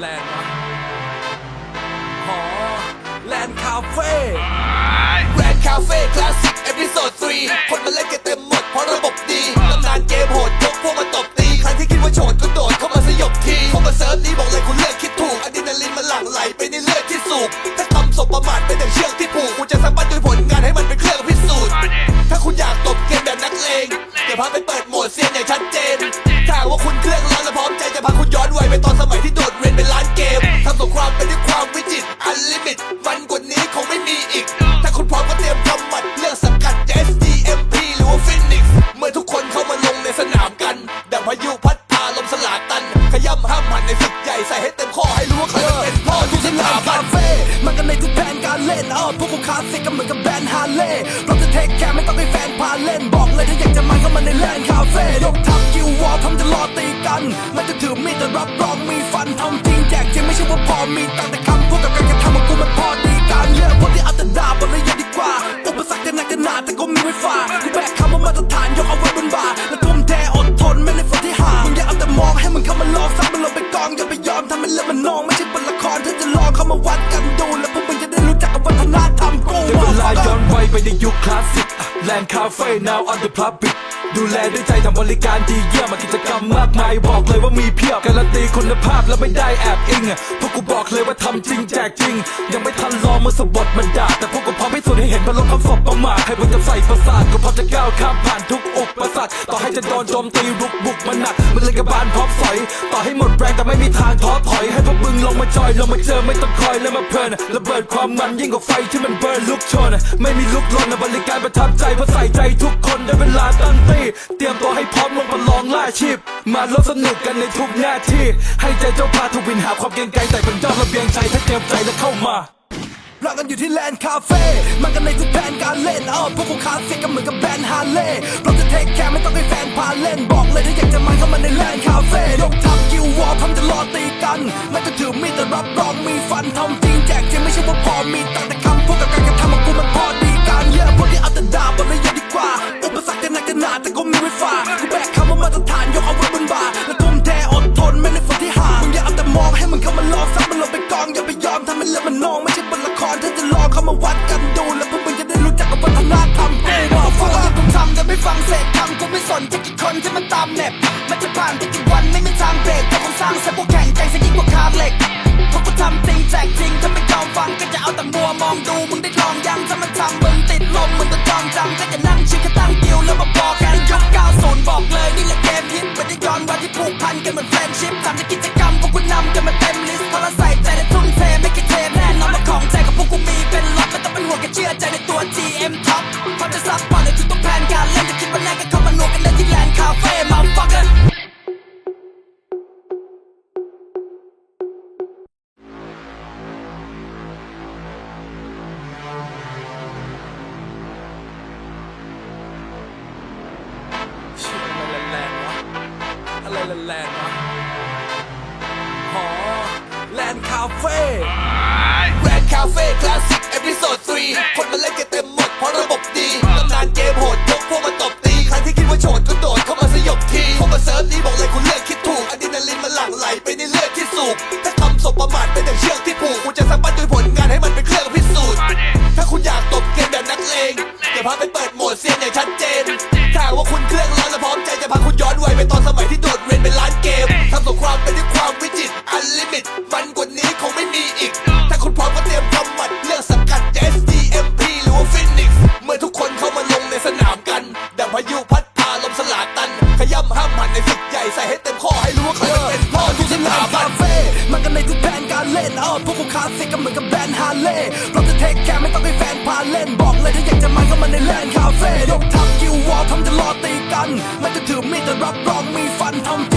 แลนด์วะหอแลนด์คาเฟ่แรนคาเฟ่คลาสสิกเอพิโซด3คนมาเล่นกันเต็มหมดเพราะระบบดี เราจะเทคแคร์ไม่ต้องให้แฟนพาเล่นบอกเลยถ้าอยากจะมันก็มาในแลนด์คาเฟ่ยกทัพกิววอลพร้อมจะรอตีกัน มันจะถือมีดแต่รับรองมีฟันทำจริงแจกจริงไม่ใช่ว่าพอมีตังแต่คำพูดกับการกระทำของกูมันพอดีกันเยอะพวกที่เอาแต่ด่าบอกเลยอย่าดีกว่า อุปสรรคจะหนักจะหนาแต่ก็มีไว้ฝ่ากูแบกคำว่ามาตรฐานยกเอาไว้บนบ่าและทุ่มเทอดทนไม่ในฝันที่หามึงอย่าเอาแต่มองให้มันเข้ามาลองซักมันลงไปกองอย่าไปยอมทำให้เรื่องมันนองไม่ สิกแลนด์คาเฟ่ now on the public ดูแลด้วยใจทำบริการดีเยี่ยมกิจกรรมมากมายบอกเลยว่ามีเพียบการันตีคุณภาพแล้วไม่ได้แอบอิงอะพวกกูบอกเลยว่าทำจริงแจกจริง ยังไม่ทันลอมือสบดมันด่าแต่พวกกูพร้อมให้สุดให้เห็นพลังคำศพประมาทให้พวกจะใส่ประสาทก็พร้อมจะก้าวข้ามผ่านทุกอุปสรรคต่อให้จะโดนโจมตีรุกบุกมันหนักมันเลยกระบาลพร้อมสอย ต่อให้หมดแรงแต่ไม่มีทางท้อถอยให้พวกมึงลงมาจอยลงมาเจอไม่ต้องคอยแล้วมาเพลินระเบิดความมันยิ่งกว่าไฟที่มันเบิร์นลุกชนไม่มีลุกลนนะบริการประทับใจเพราะใส่ใจทุกคนได้เวลาตั้งตีเตรียมตัวให้พร้อมลงประลองล่าชีพ มาลดสนุกกันในทุกหน้าที่ ให้ใจเจ้าพาทุกวินหาความเกรงไกรแต่เป็นยอดระเบียงใจถ้าเตรียมใจแล้วเข้ามาเรากันอยู่ที่แลนด์คาเฟ่มันกันในทุกแผนการเล่นเออพวกกูคลาสสิกก็เหมือนกับแบรนด์ฮาร์เลย์เราจะเทคแคร์ไม่ต้องให้แฟนพาเล่นบอกเลยถ้าอยากจะมันก็มาในแลนด์คาเฟ่ยกทัพกิววอลพร้อมจะรอตีกันไมันจะถือมีดแต่รับรองมีฟันทำจริงแจกจริงไม่ใช่ว่าพอมีตังามเน็บมันจะผ่านไปกี่วันไม่มีทางเบรกแต่คงสร้างเซฟพวกแข่งใจซะยิ่งกว่าคาร์เหล็กเพราะกูทำจริงแจกจริงถ้าไม่ยอมฟังก็จะเอาแต่มัวมองดูมึงได้ลองยังถ้ามันทำมึงติดลมมึงก็จองจำก็จะนั่งชิคก็ตั้งกิวแล้วมาบอกกันยุค90บอกเลยนี่แหละเกมฮิตไม่ได้ย้อนวันที่ผูกพันกันเหมือนแฟนชิพทำในกิจกรรมพวกกูนำกันมาเต็มลิ อะไรแรงๆวะหอแลนด์คาเฟ่แรนคาเฟ่คลาสสิกเอพิโซด3คนมาเล่นกันเต็มหมดเพราะระบบดีตำนานเกมโหดยกพวกมาต มิตมันกว่านี้คงไม่มีอีก ถ้าคุณพร้อมก็เตรียมกำหมัดเลือกสังกัด SDMP หรือว่า Phoenix เมื่อทุกคนเข้ามาลงในสนามกัน ดังพายุพัดพาลมสลาตัน ขย่ำห้ามหันในศึกใหญ่ใส่ให้เต็มข้อให้รู้ว่าใครมันเป็นพ่อทุกสที่แลถานด์บัคานเฟ่มันกันในทุกแผนการเล่นเออพวกกูคลาสสิกก็เหมือนกับแบรนด์ฮาร์เลย์เราจะเทคแคร์ไม่ต้องให้แฟนพาเล่นบอกเลยถ้าอยากจะมันก็มาในแลนด์คาเฟ่ยกทัพกิววอลพร้อมจะรอตีกัน มันจะถือมีดแต่รับรองมีฟันทำ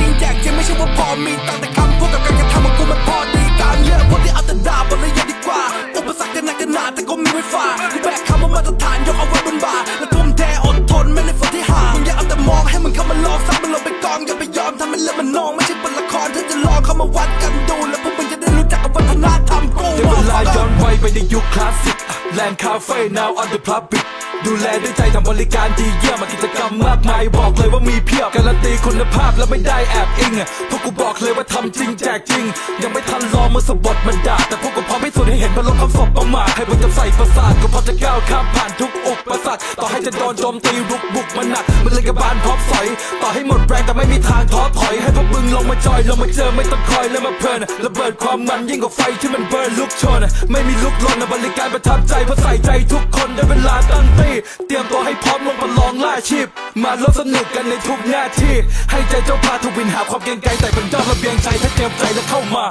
จริงแจกจริงไม่ใช่ว่าพอมีตังแต่คำพูดกับการกระทำของกูมันพอดีกันเยอะพวกที่เอาแต่ด่าบอกเลยย่าดีกว่าอุปสรรคจะหนักจะหนาแต่ก็มีไว้ฝ่ากูแบกคำว่ามาตรฐานยกเอาไว้บนบ่าและทุ่มเทอดทนไม่ในฝันที่หามึงอย่าเอาแต่มองให้มันเข้ามาลองซักมันลงไปกองอย่าไปยอมทำให้เรื่องมันนองไม่ใช่บทละครถ้าจะลองเข้ามาวัดกันดู แล้วพวกมึงจะได้รู้จักกับวัฒนธรรมกูเดี๋ยวเวลาย้อนไวไปในยุคคลาสสิก แลนด์คาเฟ่ now on the public ดูแลด้วยใจทำบริการดีเยี่ยมกิจกรรมมากมายบอกเลยว่ามีเพียบ การันตีคุณภาพและไม่ได้แอบอิงพวกกูบอกเลยว่าทำจริงแจกจริง ยังไม่ทันรอมือสะบดมันด่าแต่พวกกูพร้อมให้สุดให้เห็นพลังคำศพประมาทให้มึงจำใส่ประสาทก็พอจะก้าวข้ามผ่านทุกอุปสรรคต่อให้จะโดนโจมตีรุกบุกมันหนักมันเลยกระบาลพร้อมสอย ต่อให้หมดแรงแต่ไม่มีทางท้อถอย ให้พวกมึงลงมาจอยลงมาเจอไม่ต้องคอยเลยมาเพลินระเบิดความมันยิ่งกว่าไฟที่มันเบิร์นลุกชน ไม่มีลุกลนบริการประทับใจเพราะใส่ใจทุกคนได้เวลาตั้งตีเตรียมตัวให้พร้อมลงประลองล่าชีพ มาร่วมสนุกกันในทุกหน้าที่ ให้ใจเจ้าพาทวินหาความเกรงไกรแต่เป็นยอดระเบียงใจถ้าเตรียมใจแล้วเข้ามา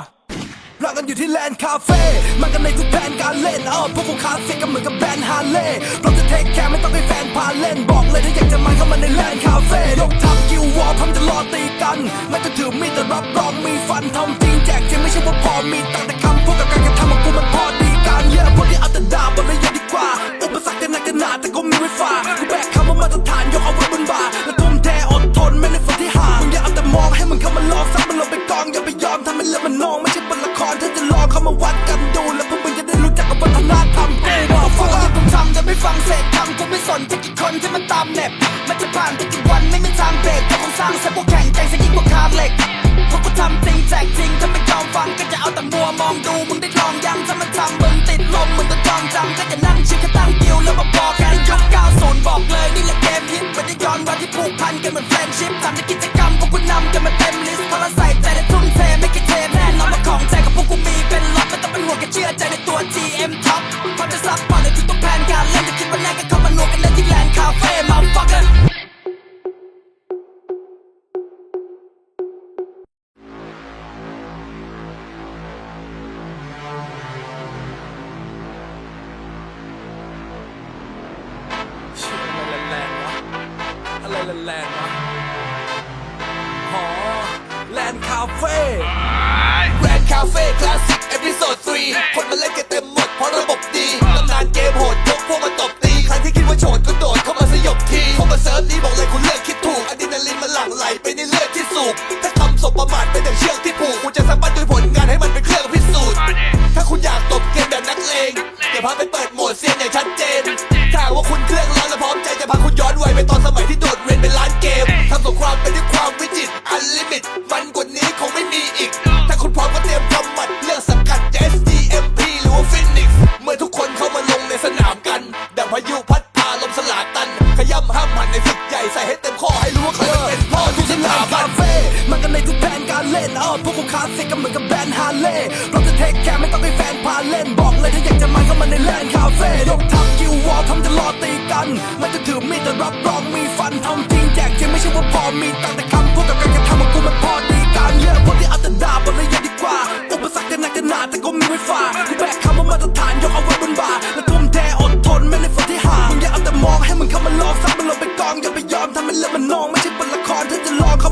รักกันอยู่ที่แลนด์คาเฟ่มันกันในทุกแผนการเล่นเออพวกกูคลาสสิกก็เหมือนกับแบรนด์ฮาเลย์เราจะเทคแคร์ไม่ต้องให้แฟนพาเล่นบอกเลยถ้าอยากจะมันเข้ามาในแลนด์คาเฟ่ยกทัพกิววอลพร้อมจะรอตีกันไม่ต้องถือมีดแต่รับรองมีฟันทำจริงแจกจริงไม่ใช่ว่าพอมีตังามเน็บมันจะผ่านไปกี่วันไม่มีทางเบรกแต่คงสร้างเสร็จพวกแข่งใจซะยิ่งกว่าคาร์เหล็กพวกกูทำจริงแจกจริง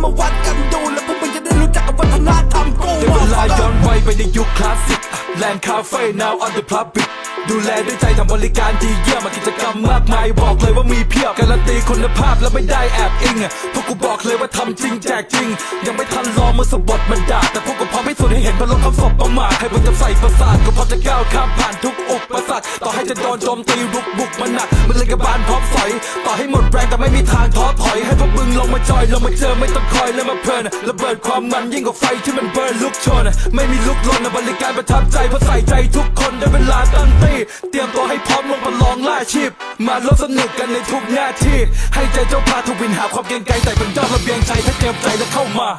มาวัดกันดู แล้วพวกมึงจะได้รู้จักกับวัฒนธรรมกูเวลาย้อนวัยไปในยุคคลาสสิกแลนด์คาเฟ่ now on the public ดูแลด้วยใจทำบริการดีเยี่ยมมากิจกรรมมากมายบอกเลยว่ามีเพียบการันตีคุณภาพและไม่ได้แอบอิงพวกกูบอกเลยว่าทำจริงแจกจริง ยังไม่ทันรอมือสะบดมันด่าแต่พวกกูพร้อมให้สุดให้เห็นพลังคำศพประมาทให้มึงจำใส่ประสาทก็พอจะก้าวข้ามผ่านทุกอุปสรรคต่อให้จะโดนโจมตีรุกบุกมันหนักมันเลยกระบาลพร้อมสอย ต่อให้หมดแรงแต่ไม่มีทางท้อถอยให้พวกมึงลงมาจอยลงมาเจอไม่ต้องคอยแล้วมาเพลินระเบิดความมันยิ่งกว่าไฟที่มันเบิร์นลุกชนไม่มีลุกลนบริการประทับใจเพราะใส่ใจทุกคนได้เวลาตั้งตีเตรียมตัวให้พร้อมลงประลองล่าชีพ มาร่วมสนุกกันในทุกหน้าที่ ให้ใจเจ้าพาทวินหาความเกรงไกรแต่เป็นยอดระเบียงใจถ้าเตรียมใจแล้วเข้ามา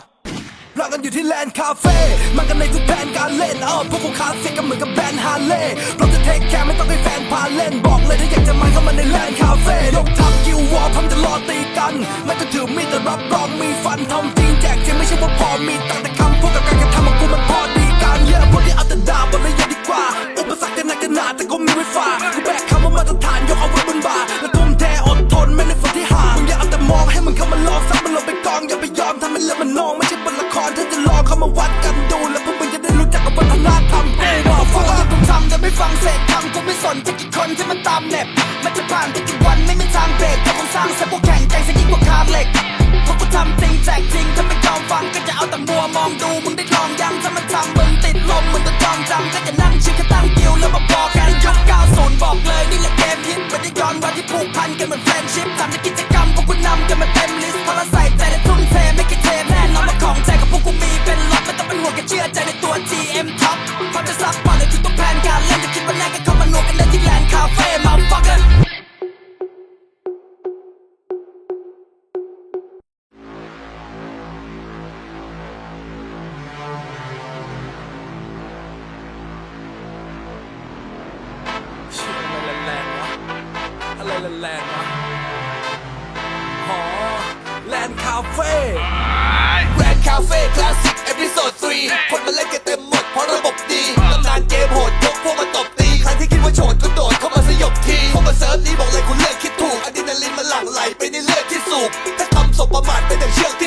รักกันอยู่ที่แลนด์คาเฟ่มันกันในทุกแผนการเล่นเออพวกกูคลาสสิกก็เหมือนกับแบรนด์ฮาร์เลย์เราจะเทคแคร์ไม่ต้องให้แฟนพาเล่น บอกเลยถ้าอยากจะมันเข้ามาในแลนด์คาเฟ่ยกทัพกิววอลพร้อมจะรอตีกันมันจะถือมีดแต่รับรองมีฟันทำจริงแจกจริงไม่ใช่ว่าพอมี นจะกี่คนที่มันตามเน็บ มันจะผ่านไปกี่วันไม่มีทางเบรกแต่ผมสร้างเสร็จพวกแข่งใจซะยิ่งกว่าคาเหล็กเพรากูทำจริงแจกจริงถ้าไม่ยอมฟังก็จะเอาแต่มัวมองดูมึงได้ลองยังถ้ามันทำมึงติดลมมึงต้องจองจำก็จะนั่งชิวแค่ตั้งกิวแล้วมาบอกกันยุค90บอกเลยนี่แหละเกมฮิตไม่ได้ย้อนวันที่ผูกพันกันเหมือนแฟนชิพทำในกิจกรรมพวกกูนำกันมาเต็มเพร อะไรแรงๆวะอ๋อแลนด์คาเฟ่แรนด์คาเฟ่คลาสสิกเอพิโซด3คนมาเล่นกันเต็มหมดเพราะระบบดีตำนานเกมโหดยกพวกมาตบตี ใครที่คิดว่าโฉดก็โดดเข้ามาสยบทีพวกมาเซิร์ฟนี้บอกเลยคุณเลือกคิดถูกอะดรีนาลินมันหลั่งไหลไปในเลือดที่สูบถ้าทำศพประมาทเป็นแต่เชือกที่